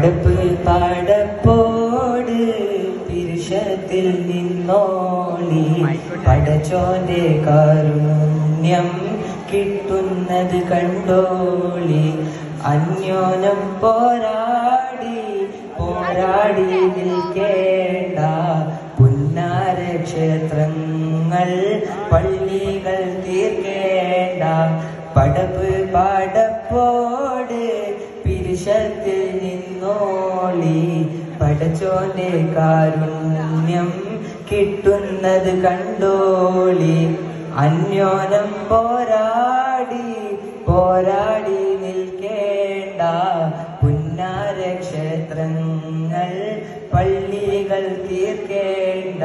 പടപ്പ് പടപ്പോട് പിരിശത്തിൽ നിന്നോളി. പടച്ചോന്റെ കാരുണ്യം കിട്ടുന്നത് കണ്ടോളി. അന്യോനം പോരാടി പോരാടി നിൽക്കേണ്ട. പുന്നാര ക്ഷേത്രങ്ങൾ പള്ളികൾ തീർക്കേണ്ട. പടപ്പ് പടപ്പോട് പിരിശത്തിൽ നിന്നോളി പടച്ചോന്റെ കാരുണ്യം കിട്ടുന്നത് കണ്ടോളി. അന്യോനം പോരാടി പോരാടി നിൽക്കേണ്ട. പുന്നാരക്ഷേത്രങ്ങൾ പള്ളികൾ തീർക്കേണ്ട.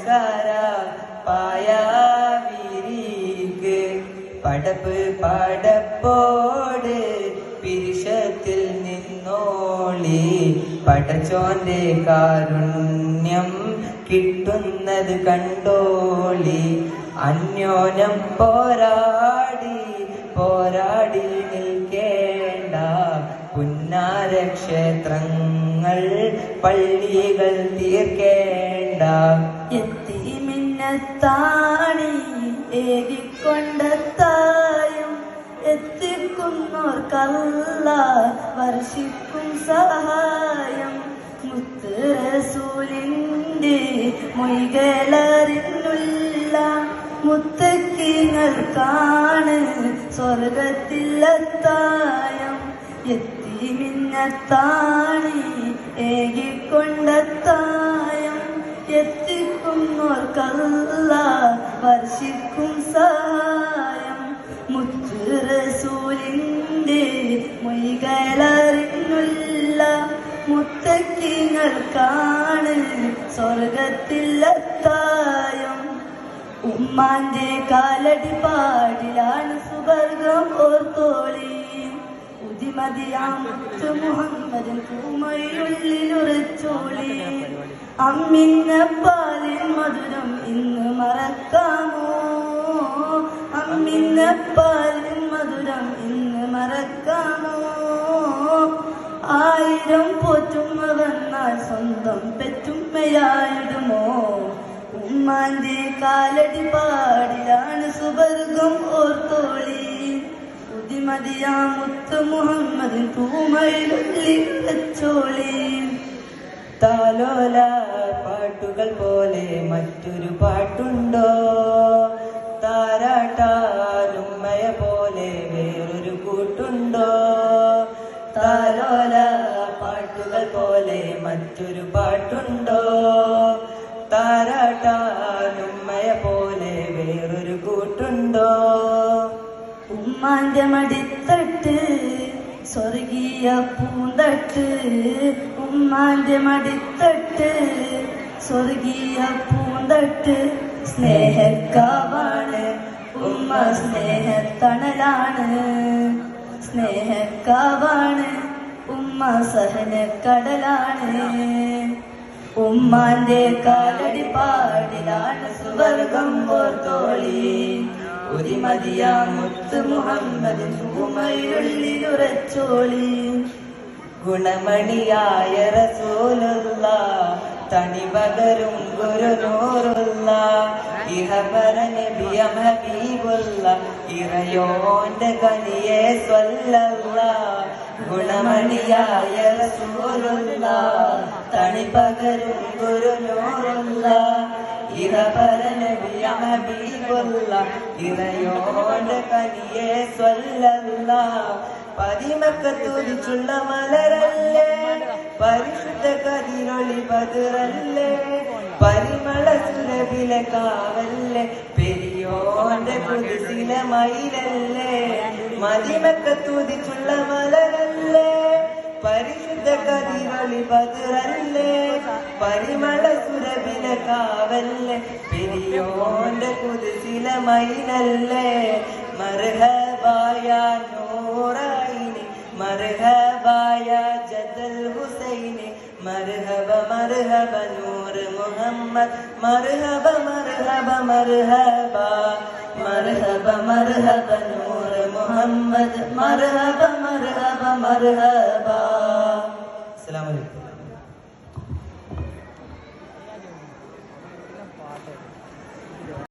നിസ്സാര പായാവിരിക്ക്. പടപ്പ് പിരിശത്തിൽ നിന്നോളി. പടച്ചോന്റെ കാരുണ്യം കിട്ടുന്നത് കണ്ടോളി. അന്യോനം പോരാടി പോരാടി നിൽക്കേണ്ട. പുന്നാരക്ഷേത്രങ്ങൾ പള്ളികൾ തീർക്കേണ്ട. എത്തിമിന്നത്താണി ഏകിക്കൊണ്ടെത്തായും എത്തിക്കുന്നോർക്കല്ല വർഷിക്കും സഹായം. മുത്ത് റസൂലിന്റെ മൊയ്കളറിനുള്ള മുത്തക്കിങ്ങൾക്കാണ് സ്വർഗത്തിലെത്തായം. എത്തിമിന്നത്താണി ഏകിക്കൊണ്ടെത്തായം എത്തിക്കുന്നോർക്കല്ല വർഷിക്കും സഹായം. മുത്ത് മൊയ്കളറിനുള്ള മുത്തക്കിങ്ങൾക്കാണ് സ്വർഗത്തിലെത്തായം. ഉമ്മാന്റെ കാലടി പാടിലാണ് സുവർഗം ഓർത്തോളി. ഉദിമതിയാമത്ത് മുഹമ്മദൻ പൂമയുള്ളിലുറച്ചോളി അമ്മിന്ന പാലിൻ മധുരം ഇന്ന് മറക്കാമോ? അമ്മിന്ന പാലിൻ മധുരം ഇന്ന് മറക്കാമോ? ആയിരം പോറ്റുമ്മ വന്നാൽ സ്വന്തം പെറ്റുമ്മയായിടുമോ? ഉമ്മാന്റെ കാലടി പാടിലാണ് സുവർഗം ഓർത്തോളി. മുത്ത് മുഹമ്മദ് തൂമയിലുള്ളിൽ വെച്ചോളി. താലോല പാട്ടുകൾ പോലെ മറ്റൊരു പാട്ടുണ്ടോ? താരാട്ടാലുമ്മയ പോലെ വേറൊരു കൂട്ടുണ്ടോ? താലോല പാട്ടുകൾ പോലെ മറ്റൊരു പാട്ടുണ്ടോ? താരാട്ടാലുമ്മയ പോലെ വേറൊരു കൂട്ടുണ്ടോ? ഉമ്മാന്റെ സ്വർഗീയ പൂന്തട്ട്. ഉമ്മാന്റെ മടിത്തട്ട് സ്വർഗീയ പൂന്തട്ട്. സ്നേഹക്കാവാണ് ഉമ്മ സ്നേഹത്തണലാണ്. സ്നേഹക്കാവാണ് ഉമ്മ സഹനക്കടലാണ്. ഉമ്മാന്റെ കാലടി പാടിലാണ് സുവർഗം ഓർത്തോളി ഉരിമതിയാ മുത്ത് മുഹമ്മദ് ഉമ്മയുള്ളിലുറച്ചോളി ഗുണമണിയായ റസൂലുള്ള തണി പകരും ഗുരുനൂറുള്ള ഇഹപര നബിയ ഹബീബുള്ള ഇറയോന്റെ കനിയെ സ്വല്ലല്ല ഗുണമണിയായ റസൂലുള്ള തണി പകരും ഇഹപര നബിയ ഹബീബുള്ള ഇറയോന്റെ കനിയെ സ്വല്ലല്ല. പതിമക്ക തുതിച്ചുള്ള മലരല്ലേ? പരിശുദ്ധ കതിരൊളി പതിരല്ലേ പരിമള സുരവിലെ കാവല്ലേ? പെരിയോന്റെ കുതിസില മയിലല്ലേ? മതിമക്ക തുതിച്ചുള്ള മലരല്ലേ? പരിശുദ്ധ കതിരൊളി ബദറല്ലേ പരിമള സുരഭില കാവല്ലേ? പെരിയോന്റെ കുതിസില മൈനല്ലേ മർഹബായ നൂറായിനി മർഹബായ ജദൽ ഹുസൈനി മർഹബ മർഹബ നൂർ മുഹമ്മദ് മർഹബ മർഹബ മർഹബ മർഹബ മർഹബ നൂർ മുഹമ്മദ് മർഹബ മർഹബ മർഹബ. അസ്സലാമു അലൈക്കും.